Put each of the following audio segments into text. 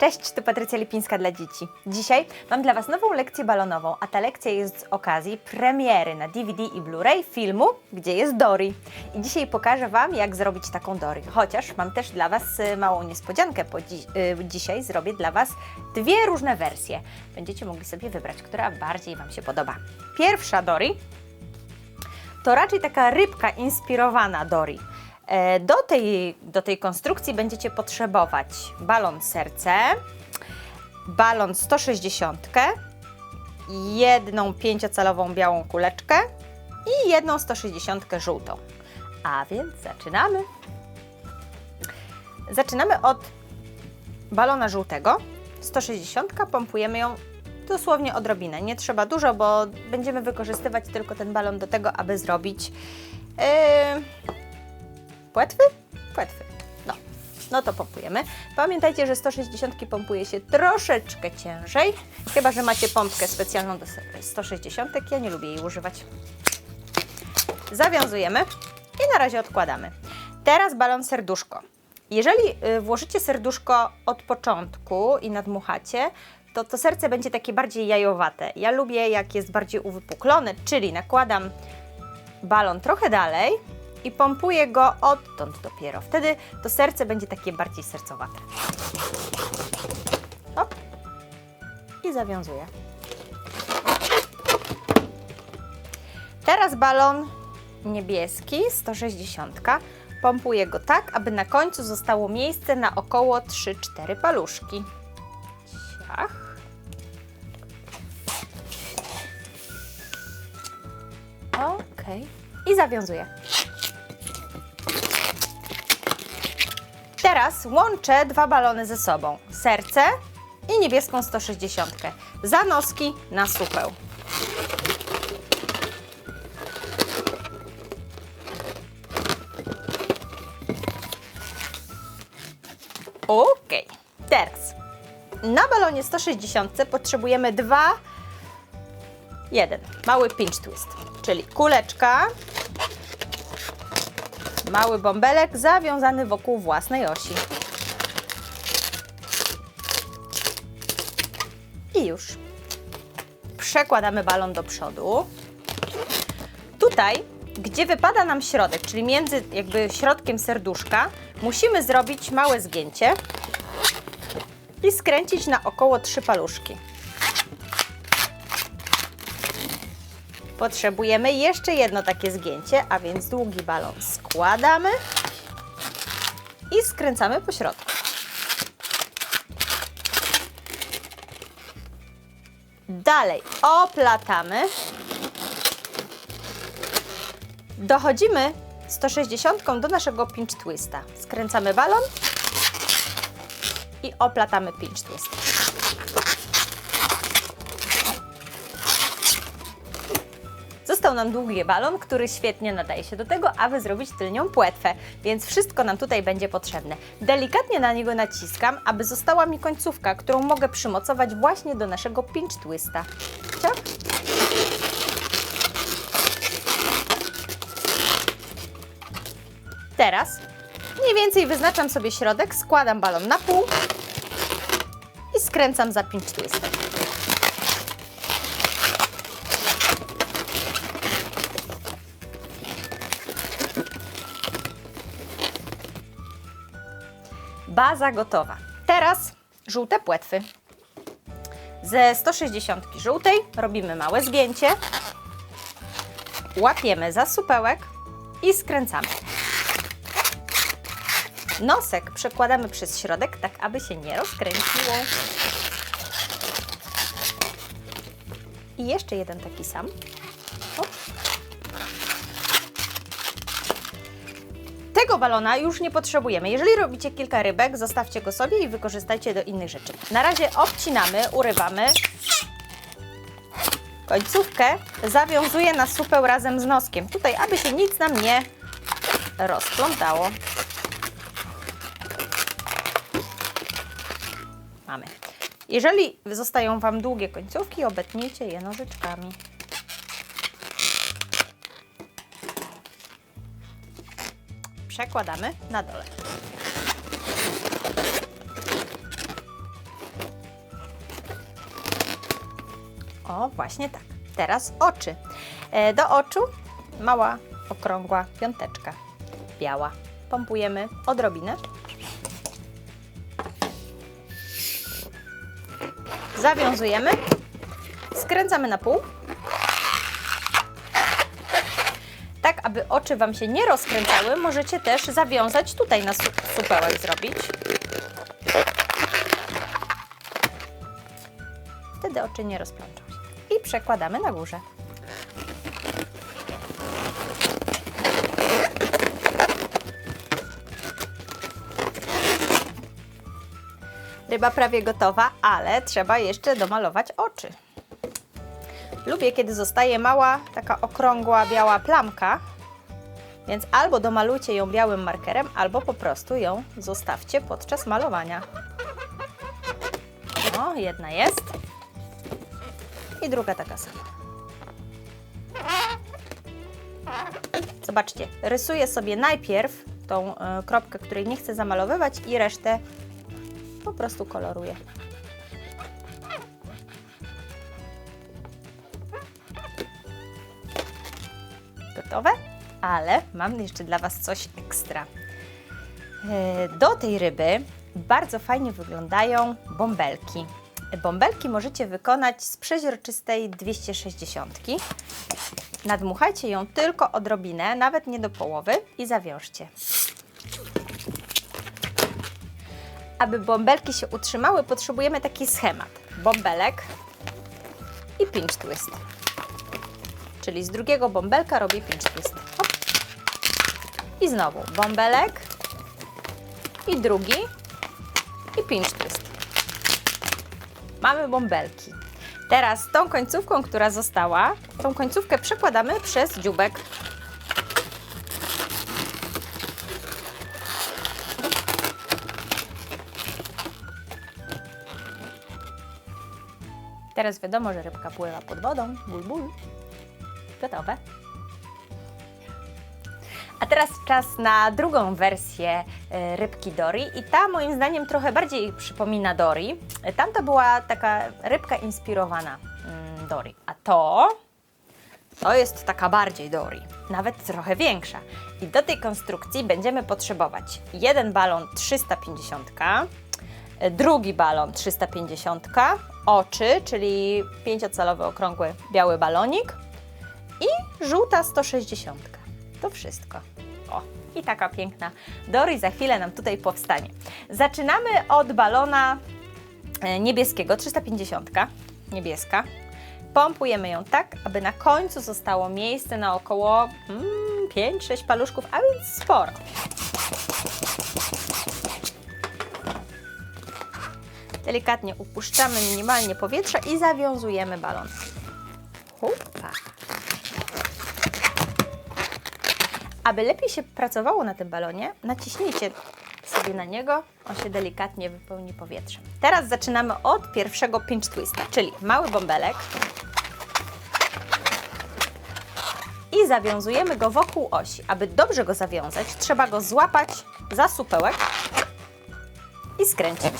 Cześć, tu Patrycja Lipińska dla dzieci. Dzisiaj mam dla Was nową lekcję balonową, a ta lekcja jest z okazji premiery na DVD i Blu-ray filmu Gdzie jest Dory. I dzisiaj pokażę Wam, jak zrobić taką Dory. Chociaż mam też dla Was y, małą niespodziankę, bo dzi y, dzisiaj zrobię dla Was dwie różne wersje. Będziecie mogli sobie wybrać, która bardziej Wam się podoba. Pierwsza Dory to raczej taka rybka inspirowana Dory. E, Do tej, do tej konstrukcji będziecie potrzebować balon serce, balon 160, jedną pięciocalową białą kuleczkę i jedną 160 żółtą. A więc zaczynamy. Zaczynamy od balona żółtego. 160 pompujemy ją dosłownie odrobinę. Nie trzeba dużo, bo będziemy wykorzystywać tylko ten balon do tego, aby zrobić yy, płetwy? Płetwy. No. No to pompujemy. Pamiętajcie, że 160 pompuje się troszeczkę ciężej, chyba że macie pompkę specjalną do 160. Ja nie lubię jej używać. Zawiązujemy i na razie odkładamy. Teraz balon serduszko. Jeżeli y, włożycie serduszko od początku i nadmuchacie, to to serce będzie takie bardziej jajowate. Ja lubię jak jest bardziej uwypuklone, czyli nakładam balon trochę dalej i pompuję go odtąd dopiero. Wtedy to serce będzie takie bardziej sercowate. Hop. I zawiązuję. Teraz balon niebieski 160. Pompuję go tak, aby na końcu zostało miejsce na około 3-4 paluszki. Ciach. Ok. I zawiązuję. Teraz łączę dwa balony ze sobą. Serce i niebieską 160. Za noski na supeł. Ok. Teraz na balonie 160 potrzebujemy dwa, jeden, mały pinch twist, czyli kuleczka, mały bąbelek zawiązany wokół własnej osi. I już. Przekładamy balon do przodu. Tutaj, gdzie wypada nam środek, czyli między jakby środkiem serduszka, musimy zrobić małe zgięcie i skręcić na około trzy paluszki. Potrzebujemy jeszcze jedno takie zgięcie, a więc długi balon składamy i skręcamy po środku. Dalej oplatamy. Dochodzimy 160 do naszego pinch twista. Skręcamy balon i oplatamy pinch twist. Został nam długi balon, który świetnie nadaje się do tego, aby zrobić tylnią płetwę, więc wszystko nam tutaj będzie potrzebne. Delikatnie na niego naciskam, aby została mi końcówka, którą mogę przymocować właśnie do naszego pinch twista. Teraz mniej więcej wyznaczam sobie środek, składam balon na pół i skręcam za pinch twistem. Baza gotowa. Teraz żółte płetwy. Ze 160 żółtej robimy małe zgięcie, łapiemy za supełek i skręcamy. Nosek przekładamy przez środek, tak aby się nie rozkręciło. I jeszcze jeden taki sam. Tego balona już nie potrzebujemy. Jeżeli robicie kilka rybek, zostawcie go sobie i wykorzystajcie do innych rzeczy. Na razie obcinamy, urywamy. Końcówkę zawiązuję na supeł razem z noskiem. Tutaj, aby się nic nam nie rozplątało. Mamy. Jeżeli zostają Wam długie końcówki, obetnijcie je nożyczkami. przekładamy na dole. O, właśnie tak. Teraz oczy. E, do oczu mała, okrągła piąteczka. Biała. Pompujemy odrobinę. Zawiązujemy. Skręcamy na pół. Aby oczy Wam się nie rozkręcały, możecie też zawiązać tutaj na su supełek zrobić. Wtedy oczy nie rozplączą się. I przekładamy na górze. Ryba prawie gotowa, ale trzeba jeszcze domalować oczy. Lubię, kiedy zostaje mała, taka okrągła, biała plamka, więc albo domalujcie ją białym markerem, albo po prostu ją zostawcie podczas malowania. O, jedna jest. I druga taka sama. Zobaczcie, rysuję sobie najpierw tą e, kropkę, której nie chcę zamalowywać i resztę po prostu koloruję. Gotowe? Ale mam jeszcze dla Was coś ekstra. E, Do tej ryby bardzo fajnie wyglądają bąbelki. Bąbelki możecie wykonać z przeźroczystej 260. Nadmuchajcie ją tylko odrobinę, nawet nie do połowy i zawiążcie. Aby bąbelki się utrzymały, potrzebujemy taki schemat. Bąbelek i pinch twist. Czyli z drugiego bąbelka robię pinch twist. I znowu bąbelek i drugi i pinch twist. Mamy bąbelki. Teraz tą końcówką, która została, tą końcówkę przekładamy przez dziubek. Teraz wiadomo, że rybka pływa pod wodą. Ból, ból. Gotowe. Teraz czas na drugą wersję e, rybki Dory i ta moim zdaniem trochę bardziej przypomina Dory. E, Tamta była taka rybka inspirowana mm, Dory, a to to jest taka bardziej Dory, nawet trochę większa. I do tej konstrukcji będziemy potrzebować jeden balon 350, e, drugi balon 350, oczy, czyli pięciocalowy okrągły biały balonik i żółta 160. To wszystko. I taka piękna Dory za chwilę nam tutaj powstanie. Zaczynamy od balona e, niebieskiego, 350, niebieska. Pompujemy ją tak, aby na końcu zostało miejsce na około mm, 5-6 paluszków, a więc sporo. Delikatnie upuszczamy minimalnie powietrza i zawiązujemy balon. Hupa. Aby lepiej się pracowało na tym balonie, naciśnijcie sobie na niego, on się delikatnie wypełni powietrzem. Teraz zaczynamy od pierwszego pinch twista, czyli mały bąbelek i zawiązujemy go wokół osi. Aby dobrze go zawiązać, trzeba go złapać za supełek i skręcić.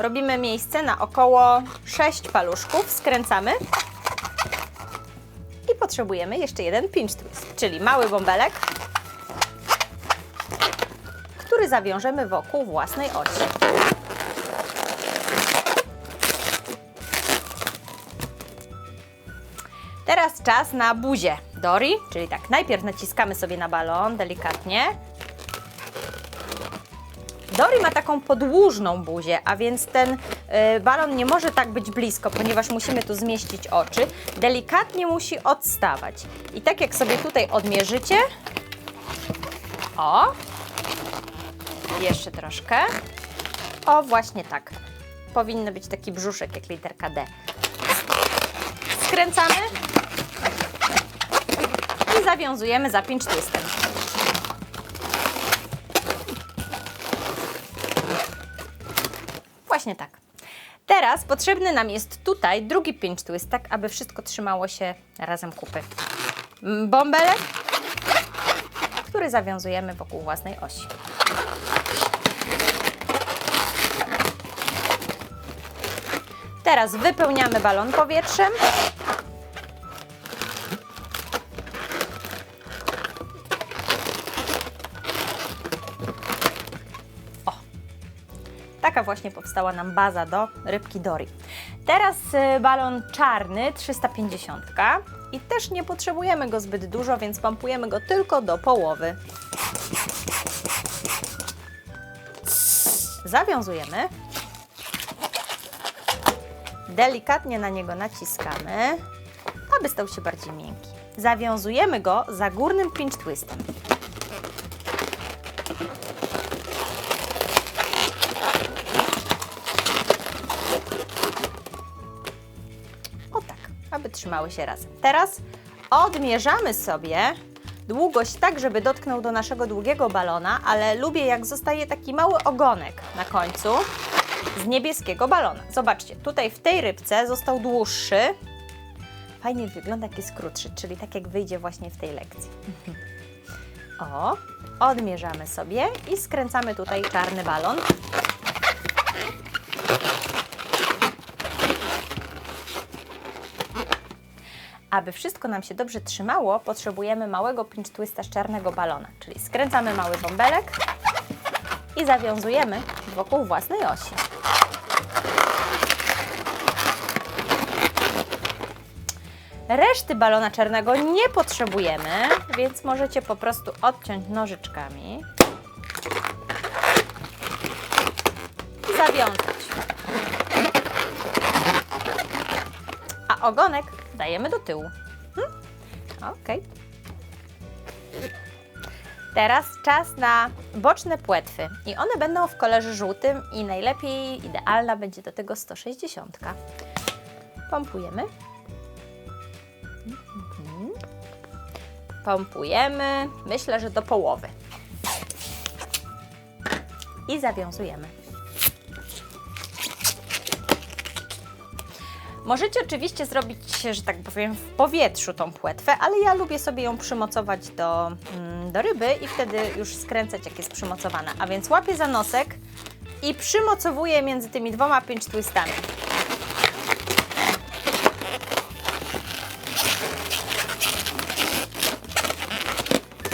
Robimy miejsce na około 6 paluszków, skręcamy i potrzebujemy jeszcze jeden pinch twist, czyli mały bąbelek, który zawiążemy wokół własnej osi. Teraz czas na buzię Dory, czyli tak, najpierw naciskamy sobie na balon delikatnie, Dory ma taką podłużną buzię, a więc ten y, balon nie może tak być blisko, ponieważ musimy tu zmieścić oczy. Delikatnie musi odstawać. I tak jak sobie tutaj odmierzycie. O! Jeszcze troszkę. O, właśnie tak. Powinny być taki brzuszek jak literka D. Skręcamy i zawiązujemy za pinch twistem. Właśnie tak. Teraz potrzebny nam jest tutaj drugi pinch twist, tak aby wszystko trzymało się razem kupy. Mm, bąbelek, który zawiązujemy wokół własnej osi. Teraz wypełniamy balon powietrzem taka właśnie powstała nam baza do rybki Dory. Teraz y, balon czarny 350 i też nie potrzebujemy go zbyt dużo, więc pompujemy go tylko do połowy. Zawiązujemy. Delikatnie na niego naciskamy, aby stał się bardziej miękki. Zawiązujemy go za górnym pinch twistem. Trzymały się razem. Teraz odmierzamy sobie długość tak, żeby dotknął do naszego długiego balona, ale lubię jak zostaje taki mały ogonek na końcu z niebieskiego balona. Zobaczcie, tutaj w tej rybce został dłuższy. Fajnie wygląda, jak jest krótszy, czyli tak jak wyjdzie właśnie w tej lekcji. O, odmierzamy sobie i skręcamy tutaj czarny balon. Aby wszystko nam się dobrze trzymało, potrzebujemy małego pinch twista z czarnego balona, czyli skręcamy mały bąbelek i zawiązujemy wokół własnej osi. Reszty balona czarnego nie potrzebujemy, więc możecie po prostu odciąć nożyczkami i zawiązać. A ogonek dajemy do tyłu. Hmm? Ok. Teraz czas na boczne płetwy i one będą w kolorze żółtym i najlepiej idealna będzie do tego 160. Pompujemy. Pompujemy, myślę, że do połowy. I zawiązujemy. Możecie oczywiście zrobić, że tak powiem, w powietrzu tą płetwę, ale ja lubię sobie ją przymocować do, mm, do ryby i wtedy już skręcać, jak jest przymocowana. A więc łapię za nosek i przymocowuję między tymi dwoma pinch twistami.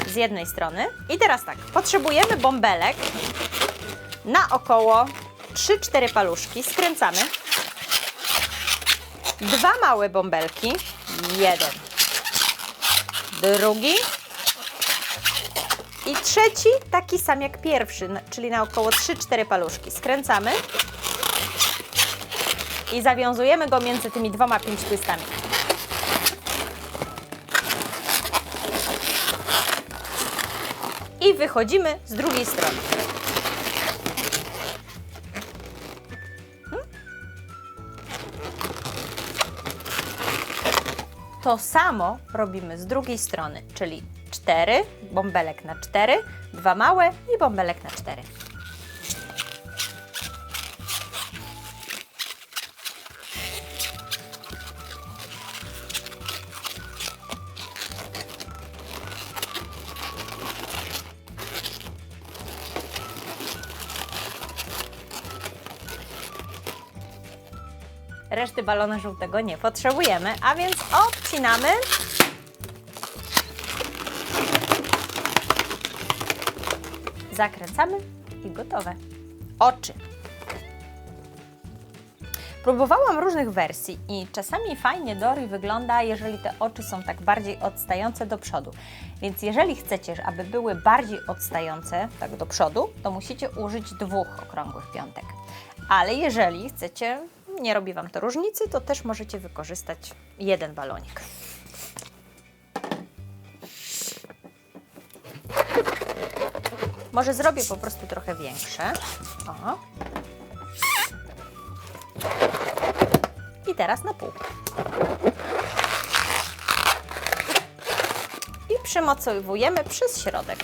Z jednej strony. I teraz tak, potrzebujemy bąbelek na około 3-4 paluszki. Skręcamy. Dwa małe bąbelki. Jeden. Drugi. I trzeci, taki sam jak pierwszy, czyli na około 3-4 paluszki. Skręcamy. I zawiązujemy go między tymi dwoma pinch twistami. I wychodzimy z drugiej strony. To samo robimy z drugiej strony, czyli 4, bąbelek na 4, dwa małe i bąbelek na 4. Reszty balona żółtego nie potrzebujemy, a więc odcinamy. Zakręcamy i gotowe. Oczy. Próbowałam różnych wersji i czasami fajnie Dory wygląda, jeżeli te oczy są tak bardziej odstające do przodu. Więc jeżeli chcecie, aby były bardziej odstające tak do przodu, to musicie użyć dwóch okrągłych piątek. Ale jeżeli chcecie, nie robi Wam to różnicy, to też możecie wykorzystać jeden balonik. Może zrobię po prostu trochę większe. O. I teraz na pół. I przymocowujemy przez środek.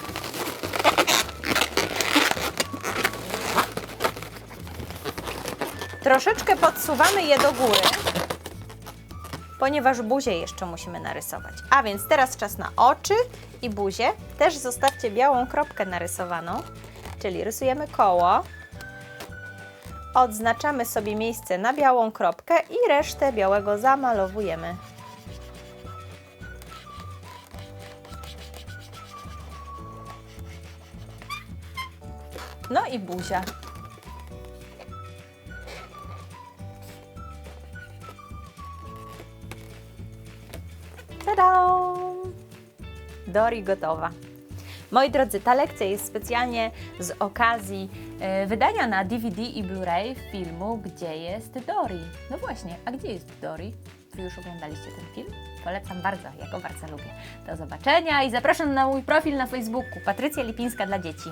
Troszeczkę podsuwamy je do góry, ponieważ buzię jeszcze musimy narysować. A więc teraz czas na oczy i buzię. Też zostawcie białą kropkę narysowaną, czyli rysujemy koło. Odznaczamy sobie miejsce na białą kropkę i resztę białego zamalowujemy. No i buzia. Tada! Dori gotowa. Moi drodzy, ta lekcja jest specjalnie z okazji e, wydania na DVD i Blu-ray filmu Gdzie jest Dory. No właśnie, a gdzie jest Dory? Wy już oglądaliście ten film? Polecam bardzo, ja go bardzo lubię. Do zobaczenia i zapraszam na mój profil na Facebooku Patrycja Lipińska dla dzieci.